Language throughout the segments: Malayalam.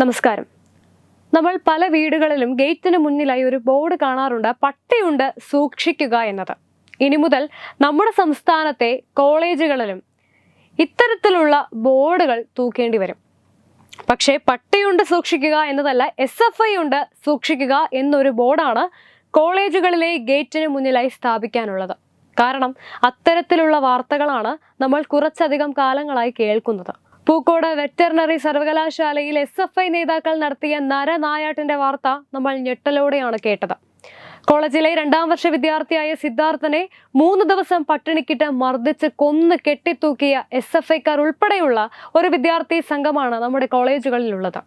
നമസ്കാരം. നമ്മൾ പല വീടുകളിലും ഗേറ്റിന് മുന്നിലായി ഒരു ബോർഡ് കാണാറുണ്ട്. പട്ടിയുണ്ട് സൂക്ഷിക്കുക എന്നത്. ഇനി മുതൽ നമ്മുടെ സംസ്ഥാനത്തെ കോളേജുകളിലും ഇത്തരത്തിലുള്ള ബോർഡുകൾ തൂക്കേണ്ടി വരും. പക്ഷേ പട്ടിയുണ്ട് സൂക്ഷിക്കുക എന്നതല്ല എസ് എഫ് ഐ ഉണ്ട് സൂക്ഷിക്കുക എന്നൊരു ബോർഡാണ് കോളേജുകളിലെ ഗേറ്റിന് മുന്നിലായി സ്ഥാപിക്കാനുള്ളത്. കാരണം അത്തരത്തിലുള്ള വാർത്തകളാണ് നമ്മൾ കുറച്ചധികം കാലങ്ങളായി കേൾക്കുന്നത്. പൂക്കോട് വെറ്ററിനറി സർവകലാശാലയിൽ എസ് എഫ് ഐ നേതാക്കൾ നടത്തിയ നരനായാട്ടിന്റെ വാർത്ത നമ്മൾ ഞെട്ടലോടെയാണ് കേട്ടത്. കോളേജിലെ രണ്ടാം വർഷ വിദ്യാർത്ഥിയായ സിദ്ധാർത്ഥനെ മൂന്ന് ദിവസം പട്ടിണിക്കിട്ട് മർദ്ദിച്ച് കൊന്ന് കെട്ടിത്തൂക്കിയ എസ് എഫ് ഐക്കാർ ഉൾപ്പെടെയുള്ള ഒരു വിദ്യാർത്ഥി സംഘമാണ് നമ്മുടെ കോളേജുകളിലുള്ളത്.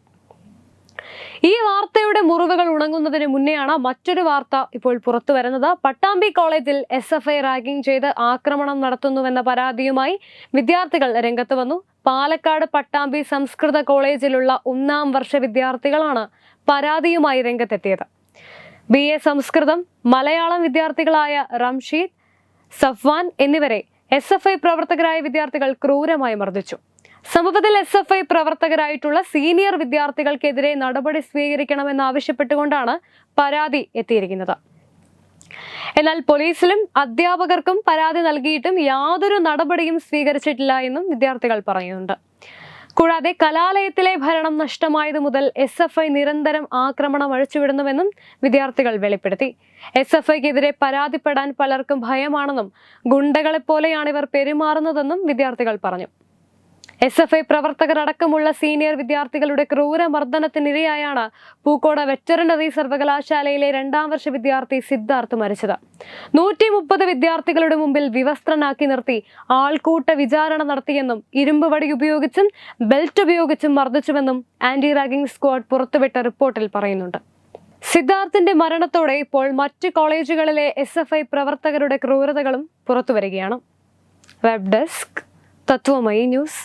ഈ വാർത്തയുടെ മുറിവുകൾ ഉണങ്ങുന്നതിന് മുന്നെയാണ് മറ്റൊരു വാർത്ത ഇപ്പോൾ പുറത്തു വരുന്നത്. പട്ടാമ്പി കോളേജിൽ എസ് എഫ് ഐ റാഗിംഗ് ചെയ്ത് ആക്രമണം നടത്തുന്നുവെന്ന പരാതിയുമായി വിദ്യാർത്ഥികൾ രംഗത്ത് വന്നു. പാലക്കാട് പട്ടാമ്പി സംസ്കൃത കോളേജിലുള്ള ഒന്നാം വർഷ വിദ്യാർത്ഥികളാണ് പരാതിയുമായി രംഗത്തെത്തിയത്. ബി എ സംസ്കൃതം മലയാളം വിദ്യാർത്ഥികളായ റംഷീദ് സഫ്വാൻ എന്നിവരെ എസ് എഫ് ഐ പ്രവർത്തകരായ വിദ്യാർത്ഥികൾ ക്രൂരമായി മർദ്ദിച്ചു. സംഭവത്തിൽ എസ് എഫ് ഐ പ്രവർത്തകരായിട്ടുള്ള സീനിയർ വിദ്യാർത്ഥികൾക്കെതിരെ നടപടി സ്വീകരിക്കണമെന്നാവശ്യപ്പെട്ടുകൊണ്ടാണ് പരാതി എത്തിയിരിക്കുന്നത്. എന്നാൽ പോലീസിലും അധ്യാപകർക്കും പരാതി നൽകിയിട്ടും യാതൊരു നടപടിയും സ്വീകരിച്ചിട്ടില്ല എന്നും വിദ്യാർത്ഥികൾ പറയുന്നുണ്ട്. കൂടാതെ കലാലയത്തിലെ ഭരണം നഷ്ടമായത് മുതൽ എസ് എഫ് ഐ നിരന്തരം ആക്രമണം അഴിച്ചുവിടുന്നുവെന്നും വിദ്യാർത്ഥികൾ വെളിപ്പെടുത്തി. എസ് എഫ് ഐക്കെതിരെ പരാതിപ്പെടാൻ പലർക്കും ഭയമാണെന്നും ഗുണ്ടകളെപ്പോലെയാണ് ഇവർ പെരുമാറുന്നതെന്നും വിദ്യാർത്ഥികൾ പറഞ്ഞു. എസ് എഫ് ഐ പ്രവർത്തകരടക്കമുള്ള സീനിയർ വിദ്യാർത്ഥികളുടെ ക്രൂര മർദ്ദനത്തിനിരയായാണ് പൂക്കോട് വെറ്ററിനറി സർവകലാശാലയിലെ രണ്ടാം വർഷ വിദ്യാർത്ഥി സിദ്ധാർത്ഥ് മരിച്ചത്. നൂറ്റി മുപ്പത് വിദ്യാർത്ഥികളുടെ മുമ്പിൽ വിവസ്ത്രനാക്കി നിർത്തി ആൾക്കൂട്ട വിചാരണ നടത്തിയെന്നും ഇരുമ്പ് വടി ഉപയോഗിച്ചും ബെൽറ്റ് ഉപയോഗിച്ചും മർദ്ദിച്ചുവെന്നും ആന്റി റാഗിംഗ് സ്ക്വാഡ് പുറത്തുവിട്ട റിപ്പോർട്ടിൽ പറയുന്നുണ്ട്. സിദ്ധാർത്ഥിന്റെ മരണത്തോടെ ഇപ്പോൾ മറ്റ് കോളേജുകളിലെ എസ് എഫ് ഐ പ്രവർത്തകരുടെ ക്രൂരതകളും പുറത്തുവരികയാണ്. Web desk Tatwamayi news.